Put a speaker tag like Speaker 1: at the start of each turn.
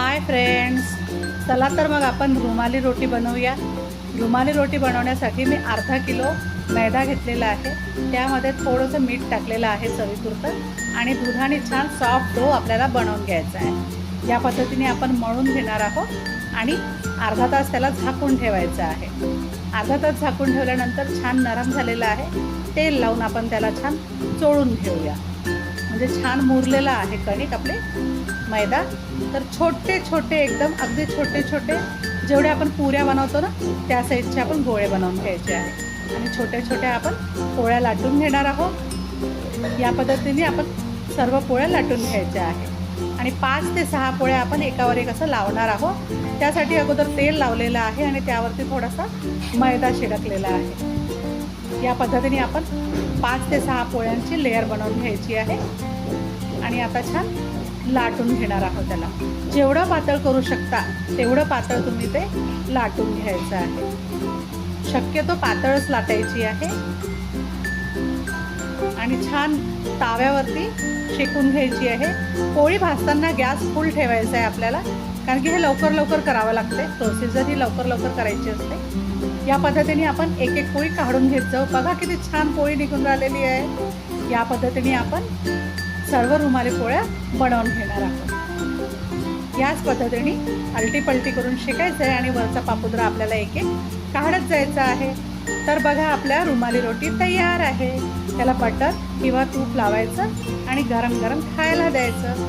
Speaker 1: Hi friends चला तर मग आपण रुमाली रोटी बनवूया. रुमाली रोटी बनवण्यासाठी मी अर्धा किलो मैदा घेतलेला आहे. त्यामध्ये थोडंसं मीठ टाकलेलं आहे चवीपुरतं आणि दुधाने छान सॉफ्ट डो आपल्याला बनवून घ्यायचा आहे. या पद्धतीने आपण मळून घेणार आहोत आणि अर्धा तास त्याला झाकून ठेवायचं आहे. अर्धा तास झाकून ठेवल्यानंतर छान नरम झालेलं आहे. तेल लावून आपण त्याला छान चोळून घेऊया. म्हणजे छान मुरलेला आहे कणिक आपले मैदा. तर छोटे छोटे एकदम अगदी छोटे छोटे जेवढे आपण पुऱ्या बनवतो ना त्या साईजचे आपण गोळे बनवून घ्यायचे आहे. आणि छोट्या छोट्या आपण पोळ्या लाटून घेणार आहोत. या पद्धतीने आपण सर्व पोळ्या लाटून घ्यायच्या आहे. आणि पाच ते सहा पोळ्या आपण एकावर एक असं लावणार आहोत. त्यासाठी अगोदर तेल लावलेलं आहे आणि त्यावरती थोडासा मैदा शिडकलेला आहे. या पद्धतीने आपण पाच ते सहा पोळ्यांची लेअर बनवून घ्यायची आहे. आणि आता छान लाटून घेणार आहोत त्याला. जेवढं पातळ करू शकता तेवढं पातळ तुम्ही ते लाटून घ्यायचं आहे. शक्यतो पातळच लाटायची आहे. आणि छान ताव्यावरती शेकून घ्यायची आहे. पोळी भाजताना गॅस फुल ठेवायचा आहे आपल्याला. कारण की हे लवकर लवकर करावं लागते प्रोसिजर ही लवकर लवकर करायची असते. या पद्धतीने आपण एक एक पोळी काढून घेत जाऊ. बघा किती छान पोळी निघून राहिलेली आहे. या पद्धतीने आपण सर्व रुमाली पोळ्या बनवून घेणार आहोत. याच पद्धतीने अलटी पलटी करून शिकायचं आहे आणि वरचा पापुद्रा आपल्याला एक एक काढत जायचा आहे. तर बघा आपल्या रुमाली रोटी तयार आहे. त्याला बटर किंवा तूप लावायचं आणि गरम गरम खायला द्यायचं.